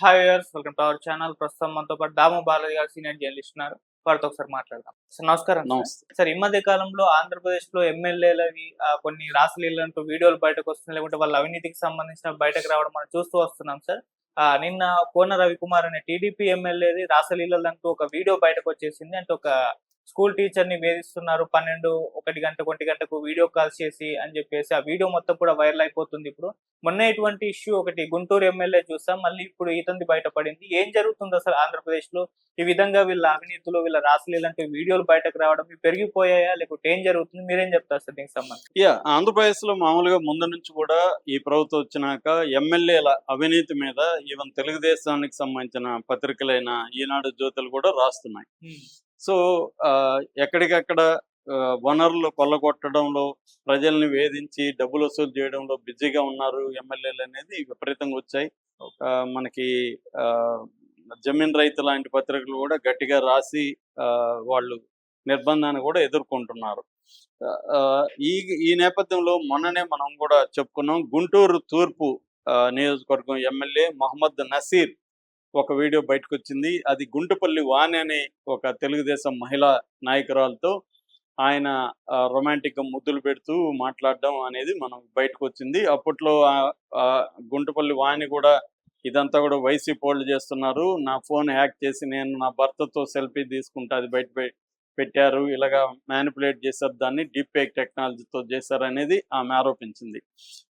Hi welcome to our channel. ప్రస్తుతం మనతో పాటు దాము బాలాజీ గారు సీనియర్ జర్నలిస్ట్ ఉన్నారు. వారితో ఒకసారి మాట్లాడదాం. సార్ నమస్కారం సార్. ఈ మధ్య కాలంలో ఆంధ్రప్రదేశ్లో ఎమ్మెల్యేలవి కొన్ని రాసలీలంటూ వీడియోలు బయటకు వస్తున్నాయి. లేకుంటే వాళ్ళ అవినీతికి సంబంధించిన బయటకు రావడం మనం చూస్తూ వస్తున్నాం సార్. నిన్న కోన రవికుమార్ అనే టీడీపీ ఎమ్మెల్యేది రాసలీలంటూ ఒక వీడియో బయటకు వచ్చేసింది. అంటే ఒక స్కూల్ టీచర్ని వేధిస్తున్నారు. పన్నెండు ఒకటి గంట ఒంటి గంటకు వీడియో కాల్స్ చేసి అని చెప్పేసి ఆ వీడియో మొత్తం కూడా వైరల్ అయిపోతుంది ఇప్పుడు. మొన్న ఇటువంటి ఇష్యూ ఒకటి గుంటూరు ఎమ్మెల్యే చూసాం. మళ్ళీ ఇప్పుడు ఇతంది బయటపడింది. ఏం జరుగుతుంది అసలు ఆంధ్రప్రదేశ్లో ఈ విధంగా వీళ్ళ అవినీతులు వీళ్ళ రాసలీలంటే వీడియోలు బయటకు రావడం పెరిగిపోయాయా? లేకపోతే ఏం జరుగుతుంది? మీరేం చెప్తారు సార్ దీనికి సంబంధించి? యా ఆంధ్రప్రదేశ్లో మామూలుగా ముందు నుంచి కూడా ఈ ప్రభుత్వం వచ్చినాక ఎమ్మెల్యేల అవినీతి మీద ఈవెన్ తెలుగుదేశానికి సంబంధించిన పత్రికలైన ఈనాడు జ్యోతులు కూడా రాస్తున్నాయి. సో ఎక్కడికక్కడ వనరులు కొల్లగొట్టడంలో ప్రజల్ని వేధించి డబ్బులు వసూలు చేయడంలో బిజీగా ఉన్నారు ఎమ్మెల్యేలు అనేది విపరీతంగా వచ్చాయి. మనకి జమీన్ రైతు లాంటి పత్రికలు కూడా గట్టిగా రాసి ఆ, వాళ్ళు నిర్బంధాన్ని కూడా ఎదుర్కొంటున్నారు. ఈ ఈ నేపథ్యంలో మొన్ననే మనం కూడా చెప్పుకున్నాం గుంటూరు తూర్పు నియోజకవర్గం ఎమ్మెల్యే మహమ్మద్ నసీర్ ఒక వీడియో బయటకు వచ్చింది అది గుంటుపల్లి వాణి అనే ఒక తెలుగుదేశం మహిళా నాయకురాలతో ఆయన రొమాంటిక్ ముద్దులు పెడుతూ మాట్లాడడం అనేది మనం బయటకు వచ్చింది అప్పట్లో ఆ- గుంటుపల్లి వాణి కూడా ఇదంతా కూడా వైసీపీ వాళ్ళు చేస్తున్నారు. నా ఫోన్ హ్యాక్ చేసి నేను నా భర్తతో సెల్ఫీ తీసుకుంటా అది బయట పెట్టారు. ఇలాగా మ్యానిపులేట్ చేశారు. దాన్ని డీప్ ఫేక్ టెక్నాలజీతో చేశారు అనేది ఆమె ఆరోపించింది.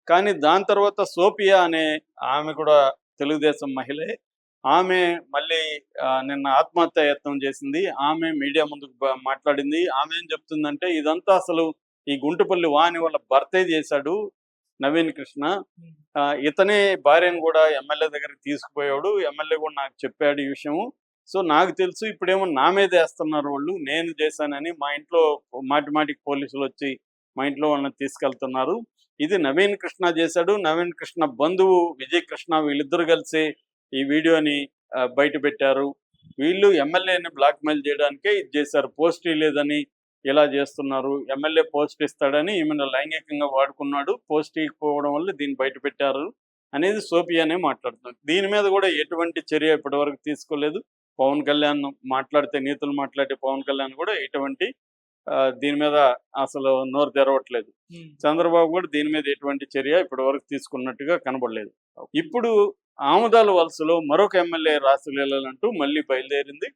కానీ దాని తర్వాత సోపియా అనే ఆమె కూడా తెలుగుదేశం మహిళే ఆమె మళ్ళీ ఆ, నిన్న ఆత్మహత్య యత్నం చేసింది. ఆమె మీడియా ముందుకు మాట్లాడింది. ఆమె ఏం చెప్తుందంటే ఇదంతా అసలు ఈ గుంటుపల్లి వాణి వాళ్ళ భర్తే చేశాడు నవీన్ కృష్ణ. ఆ, ఇతనే భార్యను కూడా ఎమ్మెల్యే దగ్గరికి తీసుకుపోయాడు. ఎమ్మెల్యే కూడా నాకు చెప్పాడు ఈ విషయము. సో నాకు తెలుసు ఇప్పుడేమో నా మీద వేస్తున్నారు వాళ్ళు. నేను చేశానని మా ఇంట్లో మాటి మాటికి పోలీసులు వచ్చి మా ఇంట్లో వాళ్ళని తీసుకెళ్తున్నారు. ఇది నవీన్ కృష్ణ చేశాడు. నవీన్ కృష్ణ బంధువు విజయ్ కృష్ణ వీళ్ళిద్దరు కలిసి ఈ వీడియోని బయట పెట్టారు. వీళ్ళు ఎమ్మెల్యేని బ్లాక్మెయిల్ చేయడానికే ఇది చేశారు. పోస్ట్ లేదని ఇలా చేస్తున్నారు. ఎమ్మెల్యే పోస్ట్ ఇస్తాడని ఈమెను లైంగికంగా వాడుకున్నాడు. పోస్ట్ ఇవ్వకపోవడం వల్ల దీన్ని బయట పెట్టారు అనేది సోపియానే మాట్లాడుతున్నారు దీని మీద కూడా ఎటువంటి చర్య ఇప్పటివరకు తీసుకోలేదు. పవన్ కళ్యాణ్ మాట్లాడితే నీతులు మాట్లాడే పవన్ కళ్యాణ్ కూడా ఎటువంటి దీని మీద అసలు నోరు తెరవట్లేదు. చంద్రబాబు కూడా దీని మీద ఎటువంటి చర్య ఇప్పటివరకు తీసుకున్నట్టుగా కనబడలేదు. ఇప్పుడు ఆముదాల వలసలో మరొక ఎమ్మెల్యే రాసలీలంటూ మళ్ళీ బయలుదేరింది.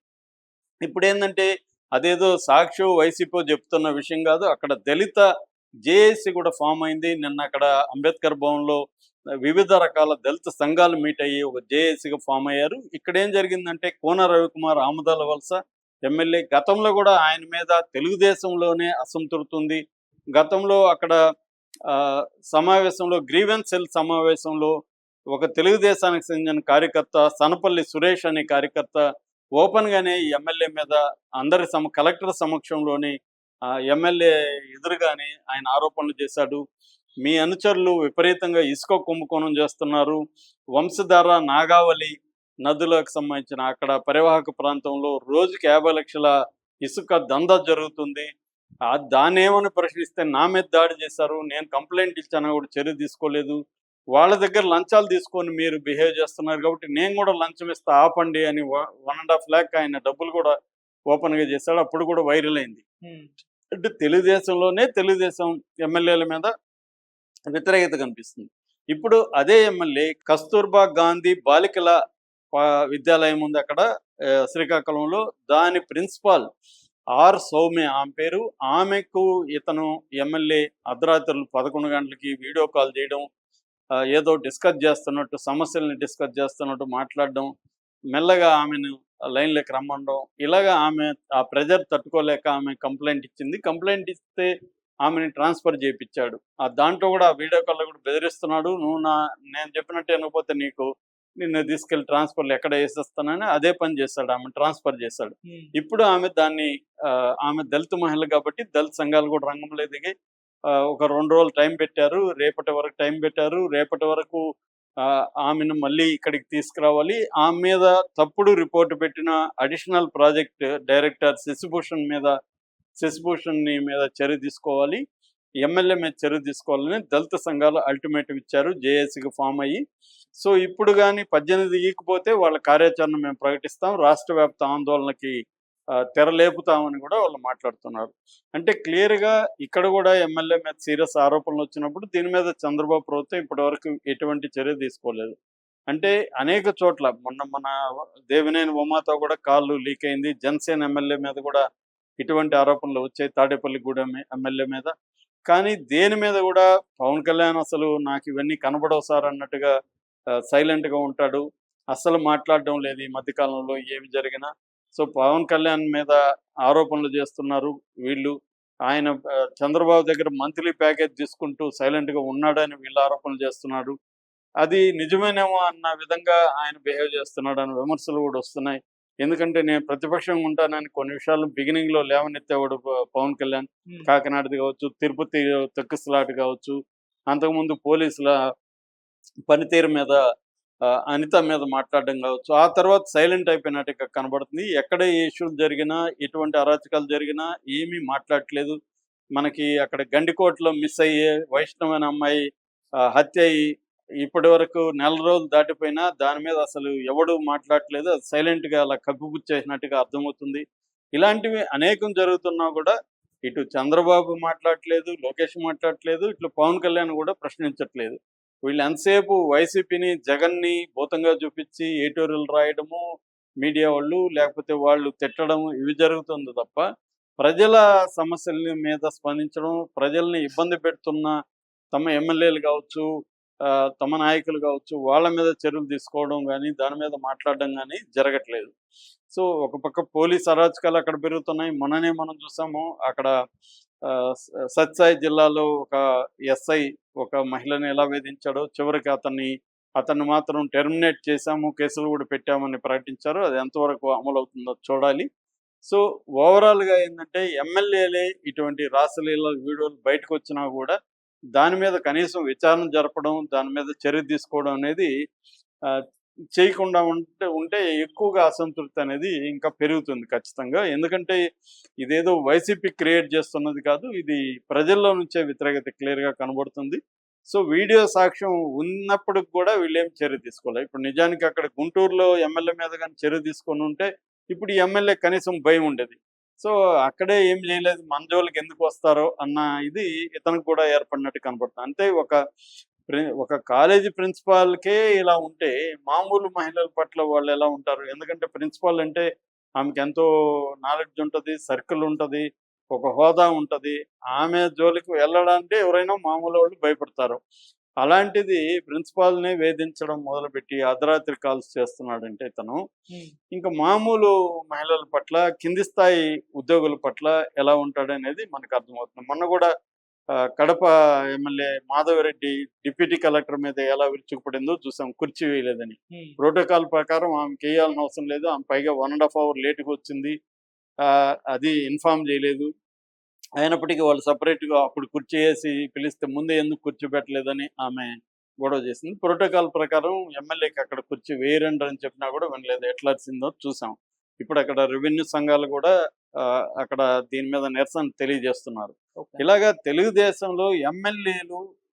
ఇప్పుడు ఏంటంటే అదేదో సాక్షి వైసీపీ చెప్తున్న విషయం కాదు అక్కడ దళిత జేఏసీ కూడా ఫామ్ అయింది. నిన్న అక్కడ అంబేద్కర్ భవన్లో వివిధ రకాల దళిత సంఘాలు మీట్ అయ్యి ఒక జేఏసీగా ఫామ్ అయ్యారు. ఇక్కడ ఏం జరిగిందంటే కోన రవికుమార్ ఆముదాల వలస ఎమ్మెల్యే గతంలో కూడా ఆయన మీద తెలుగుదేశంలోనే అసంతృప్తి ఉంది గతంలో అక్కడ ఆ, సమావేశంలో గ్రీవెన్స్ సెల్ సమావేశంలో ఒక తెలుగుదేశానికి చెందిన కార్యకర్త సనపల్లి సురేష్ అనే కార్యకర్త ఓపెన్ గానే ఎమ్మెల్యే మీద అందరి సమ కలెక్టర్ సమక్షంలోని ఆ, ఎమ్మెల్యే ఎదురుగానే ఆయన ఆరోపణలు చేశాడు. మీ అనుచరులు విపరీతంగా ఇసుక కుంభకోణం చేస్తున్నారు. వంశధార నాగావళి నదులకు సంబంధించిన అక్కడ పరివాహక ప్రాంతంలో రోజుకి యాభై లక్షల ఇసుక దందా జరుగుతుంది. ఆ దాన్ని ఏమని ప్రశ్నిస్తే నా మీద దాడి చేశారు. నేను కంప్లైంట్ ఇచ్చాను కూడా చర్య తీసుకోలేదు. వాళ్ళ దగ్గర లంచాలు తీసుకొని మీరు బిహేవ్ చేస్తున్నారు కాబట్టి నేను కూడా లంచం ఇస్తా ఆపండి అని వన్ అండ్ హాఫ్ ల్యాక్ ఆయన డబ్బులు కూడా ఓపెన్గా చేశాడు. అప్పుడు కూడా వైరల్ అయింది. అంటే తెలుగుదేశంలోనే తెలుగుదేశం ఎమ్మెల్యేల మీద వ్యతిరేకత కనిపిస్తుంది. ఇప్పుడు అదే ఎమ్మెల్యే కస్తూర్బా గాంధీ బాలికల విద్యాలయం ఉంది అక్కడ శ్రీకాకుళంలో. దాని ప్రిన్సిపాల్ ఆర్ సౌమ్య ఆమె పేరు. ఆమెకు ఇతను ఎమ్మెల్యే అర్ధరాత్రులు పదకొండు గంటలకి వీడియో కాల్ చేయడం ఏదో డిస్కస్ చేస్తున్నట్టు సమస్యల్ని డిస్కస్ చేస్తున్నట్టు మాట్లాడడం మెల్లగా ఆమెను లైన్లోకి రమ్మడం ఇలాగా ఆమె ఆ ప్రెజర్ తట్టుకోలేక ఆమె కంప్లైంట్ ఇచ్చింది. కంప్లైంట్ ఇస్తే ఆమెని ట్రాన్స్ఫర్ చేయించాడు ఆ దాంట్లో కూడా వీడియో కాల్లో కూడా బెదిరిస్తున్నాడు. నువ్వు నా నేను చెప్పినట్టు వినకపోతే నీకు నిన్ను తీసుకెళ్ళి ట్రాన్స్ఫర్లు ఎక్కడ వేసేస్తానని అదే పని చేస్తాడు ఆమె ట్రాన్స్ఫర్ చేశాడు ఇప్పుడు ఆమె దాన్ని ఆమె దళిత మహిళ కాబట్టి దళిత సంఘాలు కూడా రంగంలో దిగి ఒక రెండు రోజులు టైం పెట్టారు రేపటి వరకు టైం పెట్టారు రేపటి వరకు ఆ, ఆమెను మళ్ళీ ఇక్కడికి తీసుకురావాలి. ఆమె మీద తప్పుడు రిపోర్ట్ పెట్టిన అడిషనల్ ప్రాజెక్ట్ డైరెక్టర్ శశిభూషణ్ మీద శశిభూషణ్ని మీద చర్య తీసుకోవాలి. ఎమ్మెల్యే మీద చర్య తీసుకోవాలని దళిత సంఘాలు అల్టిమేటం ఇచ్చారు జేఏసీకి ఫామ్ అయ్యి. సో ఇప్పుడు కానీ పద్దెనిమిది ఈకపోతే వాళ్ళ కార్యాచరణ మేము ప్రకటిస్తాం. రాష్ట్ర వ్యాప్త ఆందోళనకి తెరలేపుతామని కూడా వాళ్ళు మాట్లాడుతున్నారు. అంటే క్లియర్గా ఇక్కడ కూడా ఎమ్మెల్యే మీద సీరియస్ ఆరోపణలు వచ్చినప్పుడు దీని మీద చంద్రబాబు ప్రభుత్వం ఇప్పటివరకు ఎటువంటి చర్య తీసుకోలేదు. అంటే అనేక చోట్ల మొన్న మన దేవినేని ఉమాతో కూడా కాళ్ళు లీక్ అయింది. జనసేన ఎమ్మెల్యే మీద కూడా ఇటువంటి ఆరోపణలు వచ్చాయి. తాడేపల్లిగూడెం ఎమ్మెల్యే మీద. కానీ దేని మీద కూడా పవన్ కళ్యాణ్ అసలు నాకు ఇవన్నీ కనబడవు సార్ అన్నట్టుగా సైలెంట్గా ఉంటాడు. అస్సలు మాట్లాడడం లేదు ఈ మధ్యకాలంలో ఏమి జరిగినా. సో పవన్ కళ్యాణ్ మీద ఆరోపణలు చేస్తున్నారు. వీళ్ళు ఆయన చంద్రబాబు దగ్గర మంత్లీ ప్యాకేజ్ తీసుకుంటూ సైలెంట్గా ఉన్నాడని వీళ్ళు ఆరోపణలు చేస్తున్నారు. అది నిజమేనేమో అన్న విధంగా ఆయన బిహేవ్ చేస్తున్నాడు అన్న విమర్శలు కూడా వస్తున్నాయి. ఎందుకంటే నేను ప్రతిపక్షంగా ఉంటానని కొన్ని విషయాలు బిగినింగ్లో లేవనెత్తేవాడు పవన్ కళ్యాణ్. కాకినాడది కావచ్చు తిరుపతి తొక్కిసలాట కావచ్చు అంతకుముందు పోలీసుల పనితీరు మీద అనిత మీద మాట్లాడడం కావచ్చు. ఆ తర్వాత సైలెంట్ అయిపోయినట్టుగా కనబడుతుంది. ఎక్కడ ఏ ఇష్యూలు జరిగినా ఎటువంటి అరాచకాలు జరిగినా ఏమీ మాట్లాడట్లేదు. మనకి అక్కడ గండికోటలో మిస్ అయ్యే వైష్ణవైన అమ్మాయి ఆ, హత్య అయ్యి ఇప్పటి వరకు నెల రోజులు దాటిపోయినా దాని మీద అసలు ఎవడు మాట్లాడట్లేదు. అది సైలెంట్గా గా అలా కప్పిపుచ్చేసినట్టుగా అర్థమవుతుంది. ఇలాంటివి అనేకం జరుగుతున్నా కూడా ఇటు చంద్రబాబు మాట్లాడట్లేదు లోకేష్ మాట్లాడట్లేదు ఇట్లు పవన్ కళ్యాణ్ కూడా ప్రశ్నించట్లేదు. వీళ్ళు ఎంతసేపు వైసీపీని జగన్ని భూతంగా చూపించి ఏటోరియల్ రాయడము మీడియా వాళ్ళు లేకపోతే వాళ్ళు తిట్టడం ఇవి జరుగుతుంది తప్ప ప్రజల సమస్యల మీద స్పందించడం ప్రజల్ని ఇబ్బంది పెడుతున్న తమ ఎమ్మెల్యేలు కావచ్చు ఆ, తమ నాయకులు కావచ్చు వాళ్ళ మీద చర్యలు తీసుకోవడం కానీ దాని మీద మాట్లాడడం కానీ జరగట్లేదు. సో ఒక పక్క పోలీస్ అరాచకాలు అక్కడ పెరుగుతున్నాయి. మననే మనం చూసాము అక్కడ సత్సాయి జిల్లాలో ఒక ఎస్ఐ ఒక మహిళని ఎలా వేధించాడో చివరికి అతన్ని అతన్ని మాత్రం టెర్మినేట్ చేశాము కేసులు కూడా పెట్టామని ప్రకటించారు. అది ఎంతవరకు అమలు అవుతుందో చూడాలి. సో ఓవరాల్గా ఏంటంటే ఎమ్మెల్యేలే ఇటువంటి రాసలీల వీడియోలు బయటకు వచ్చినా కూడా దాని మీద కనీసం విచారణ జరపడం దాని మీద చర్య తీసుకోవడం అనేది ఆ, చేయకుండా ఉంటే ఉంటే ఎక్కువగా అసంతృప్తి అనేది ఇంకా పెరుగుతుంది ఖచ్చితంగా. ఎందుకంటే ఇదేదో వైసీపీ క్రియేట్ చేస్తున్నది కాదు ఇది ప్రజల్లో నుంచే వ్యతిరేకత క్లియర్గా కనబడుతుంది. సో వీడియో సాక్ష్యం ఉన్నప్పుడు కూడా వీళ్ళు ఏం చర్య తీసుకోవాలి ఇప్పుడు నిజానికి అక్కడ గుంటూరులో ఎమ్మెల్యే మీద కానీ చర్య తీసుకొని ఉంటే ఇప్పుడు ఎమ్మెల్యే కనీసం భయం ఉండేది. సో అక్కడే ఏం చేయలేదు మన ఎందుకు వస్తారో అన్న ఇది ఇతనికి కూడా ఏర్పడినట్టు కనబడుతుంది అంటే ఒక ఒక కాలేజీ ప్రిన్సిపాల్కే ఇలా ఉంటే మామూలు మహిళల పట్ల వాళ్ళు ఎలా ఉంటారు? ఎందుకంటే ప్రిన్సిపాల్ అంటే ఆమెకి ఎంతో నాలెడ్జ్ ఉంటుంది సర్కిల్ ఉంటుంది ఒక హోదా ఉంటుంది. ఆమె జోలికి వెళ్ళడానికి ఎవరైనా మామూలు వాళ్ళు భయపడతారు. అలాంటిది ప్రిన్సిపాల్ని వేధించడం మొదలుపెట్టి అర్ధరాత్రి కాల్స్ చేస్తున్నాడంటే ఇతను ఉమ్. ఇంకా మామూలు మహిళల పట్ల కింది స్థాయి ఉద్యోగుల పట్ల ఎలా ఉంటాడనేది మనకు అర్థమవుతుంది. మొన్న కూడా Kadapa MLA Madhavareddy deputy collector మీద ఎలా విరుచుకుపడిందో చూసాం. కుర్చీ వేయలేదని. ప్రోటోకాల్ ప్రకారం ఆమెకి వేయాల్సిన అవసరం లేదు. ఆమె పైగా వన్ అండ్ హాఫ్ అవర్ లేట్గా వచ్చింది. ఆ, అది ఇన్ఫామ్ చేయలేదు. అయినప్పటికీ వాళ్ళు సపరేట్గా అప్పుడు కుర్చీ వేసి పిలిస్తే ముందే ఎందుకు కుర్చీ పెట్టలేదని ఆమె గొడవ చేసింది. ప్రోటోకాల్ ప్రకారం ఎమ్మెల్యేకి అక్కడ కుర్చీ వేయరండి అని చెప్పినా కూడా వినలేదు. ఎట్లా వచ్చిందో చూసాం. ఇప్పుడు అక్కడ రెవెన్యూ సంఘాలు కూడా అక్కడ దీని మీద నిరసన తెలియజేస్తున్నారు. ఇలాగా తెలుగుదేశంలో ఎమ్మెల్యేలు